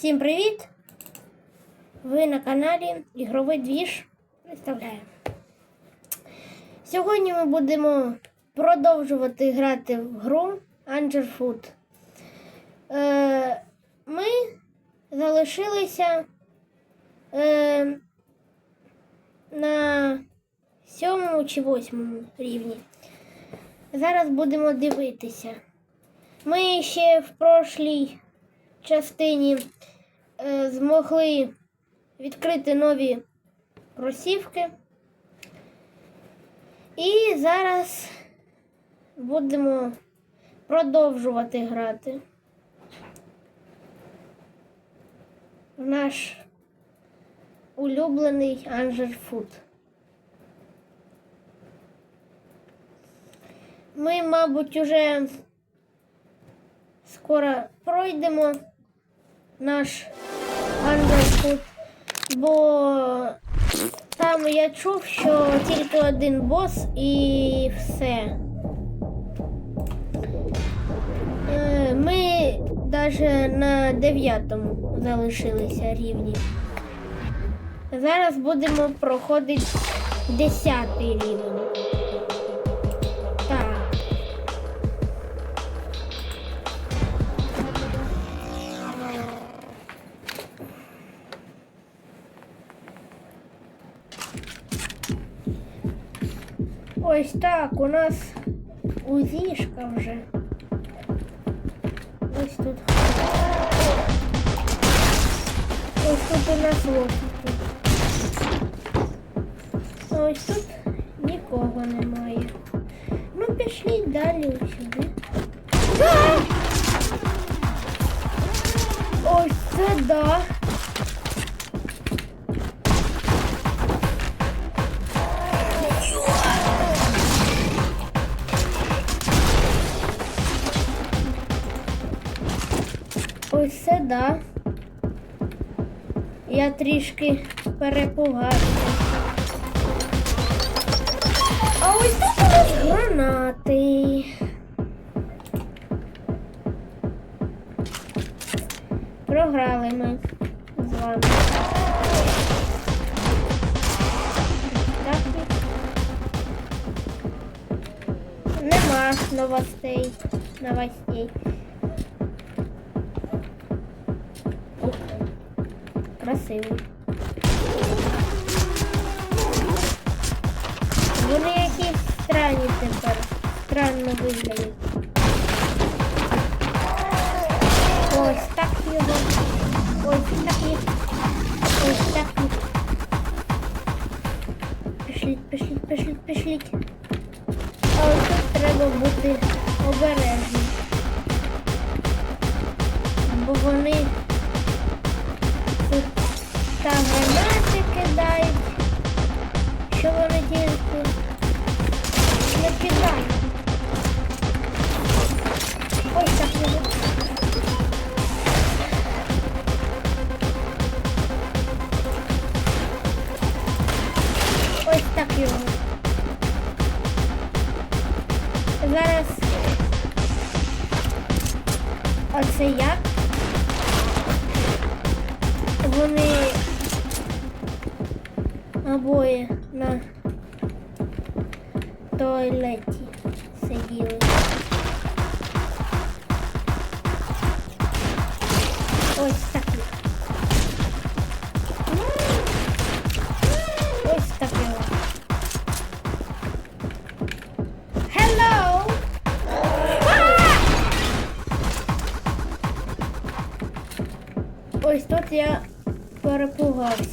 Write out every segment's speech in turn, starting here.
Всім привіт! Ви на каналі Ігровий двіж представляє. Сьогодні ми будемо продовжувати грати в гру Angel Food. Е, ми залишилися е, на сьомому чи восьмому рівні. Зараз будемо дивитися. Ми ще в прошлій частині е, змогли відкрити нові кросівки. І зараз будемо продовжувати грати в наш улюблений Food. Ми, мабуть, уже скоро пройдемо наш Underfoot, бо там я чув, що тільки один бос і все. Е, Ми навіть на дев'ятому залишилися рівні. Зараз будемо проходити десятий рівень. Ось так, у нас узішка вже. Ось тут. Ось тут у нас лопати. Ось тут нікого немає. Ну, пішліть далі сюди. Ось це да. Да. Я трішки перепугався. А ось тут у нас гранати. Програли ми з вами. Нема новостей. Новостей. Красивий. Вони якісь странні тепер. Странно виглядають.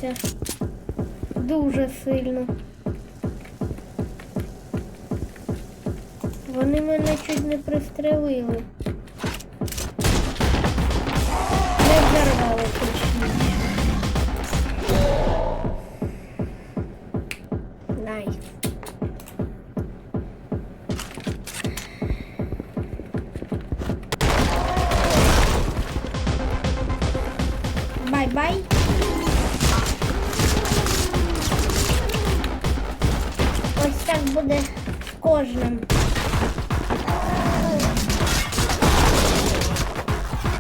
Перепугався. Дуже сильно. Вони мене чуть не пристрелили. Не взорвали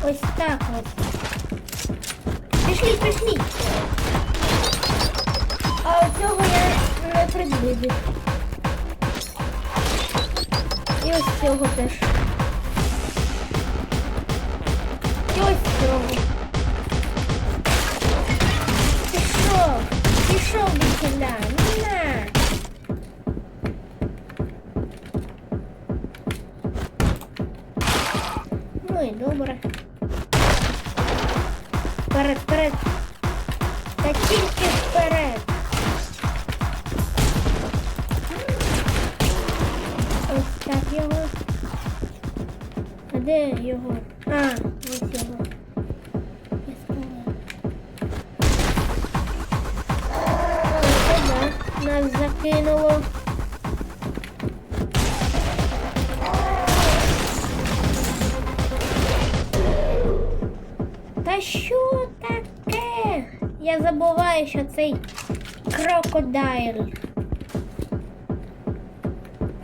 Ось так от. Пішліть, пішліть. А цього я не предвидів. І ось цього теж. І ось цього. Пішов, пішов від сюди. На. Ну і добре. Вперед, вперед. Та тільки вперед. Ось так його. А де його? А, ось його. Нас закинуло. Та що? Я забуваю, що цей крокодайл.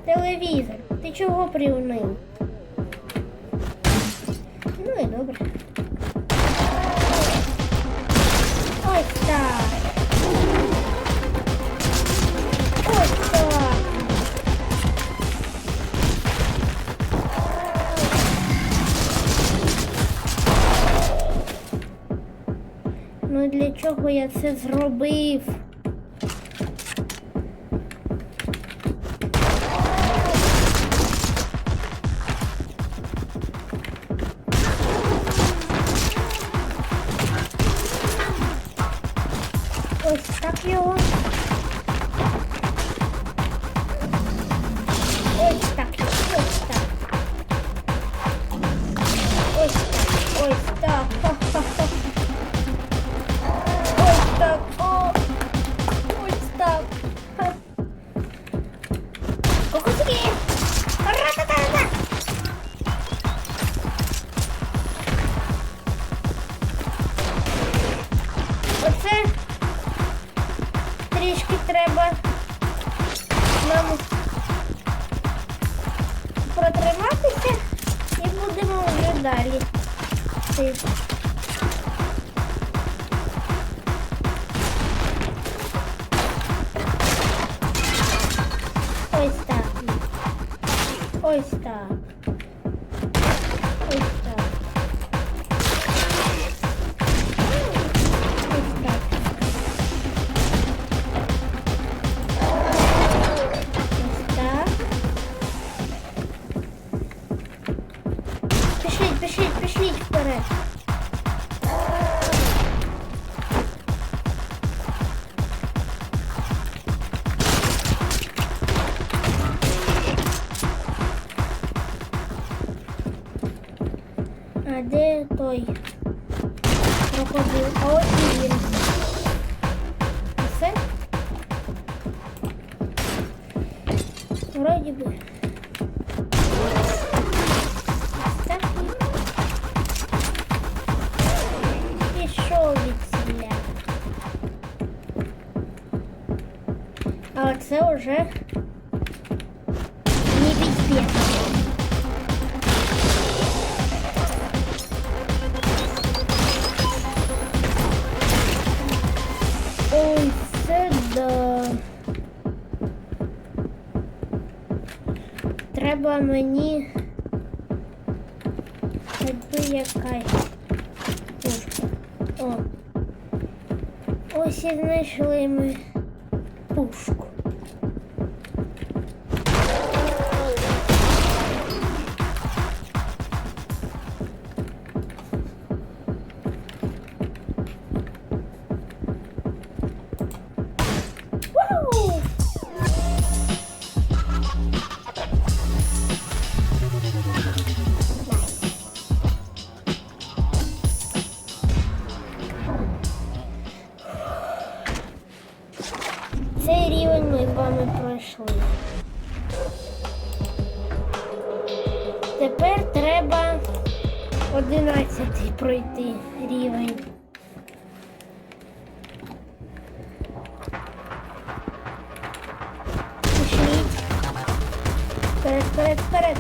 Телевізор. Ти чого привнив? Ну і добре. Для чого я це зробив? Протриматися і будемо вже далі. Вперед. А де той крокодил? А і він. Вроді би. Це вже небезпечно. Ой, це да. Треба мені якби якась пушка. О. Ось і знайшли ми пушку. пройти рівень. Пошліть. Вперед, вперед, вперед.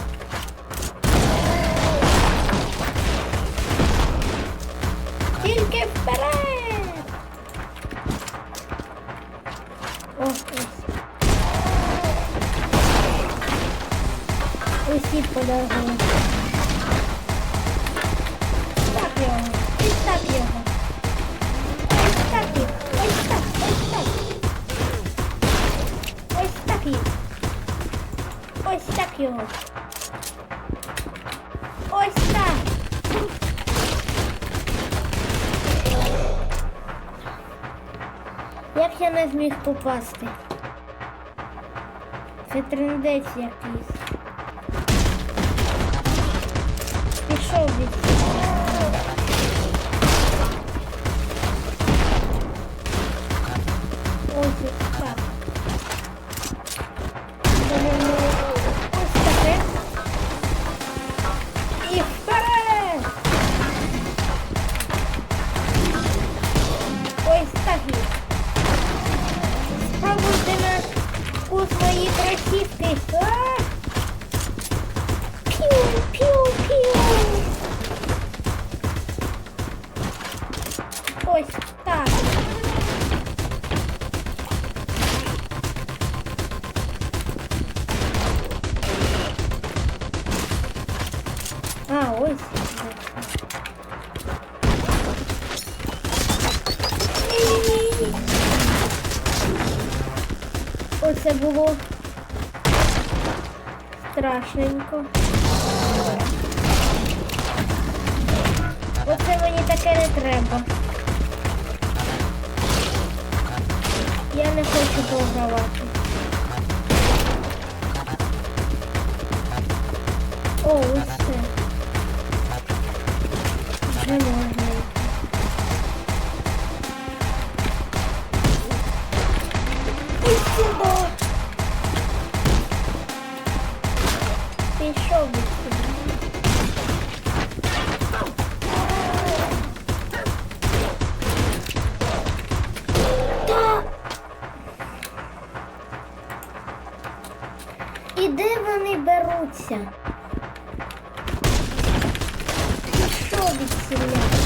Тільки вперед. О, ось. Усі подали. Ось. Ось так його. Ось так. Як я не зміг попасти? Це трендець якийсь. Пішов від. Оце було страшненько. Оце мені таке не треба. Я не хочу програвати. О, ось це. Вже можна. І де вони беруться? Що від сюди.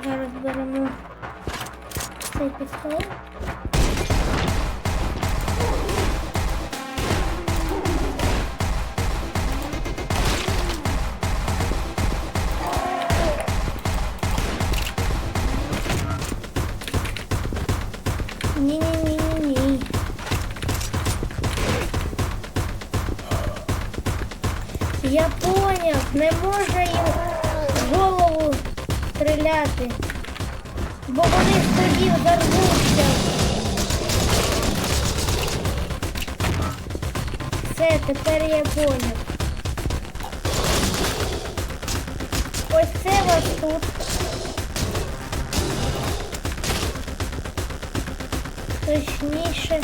Зараз беремо цей пістолет. Стріляти, бо вони ж тоді взорвуться. Все, тепер я поняв. Ось це вас тут. Точніше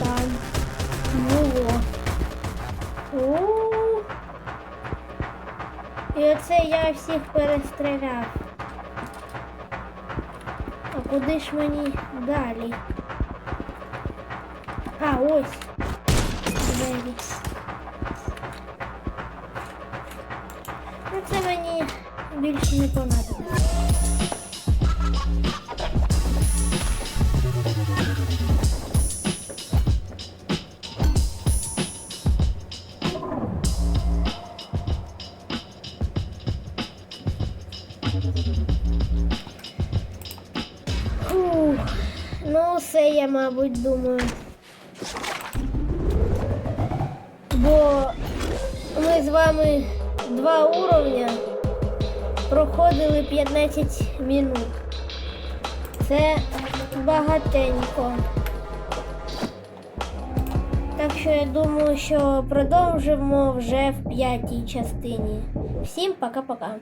там було. У-у-у. І оце я всіх перестріляв. А куди ж мені далі? А, ось. Двері. Ну це мені більше не понадобиться. Фух, ну все я, мабуть, думаю. Бо ми з вами два уровня проходили 15 минут. Це багатенько. Так що я думаю, що продовжимо вже в п'ятій частині. Всім пока-пока.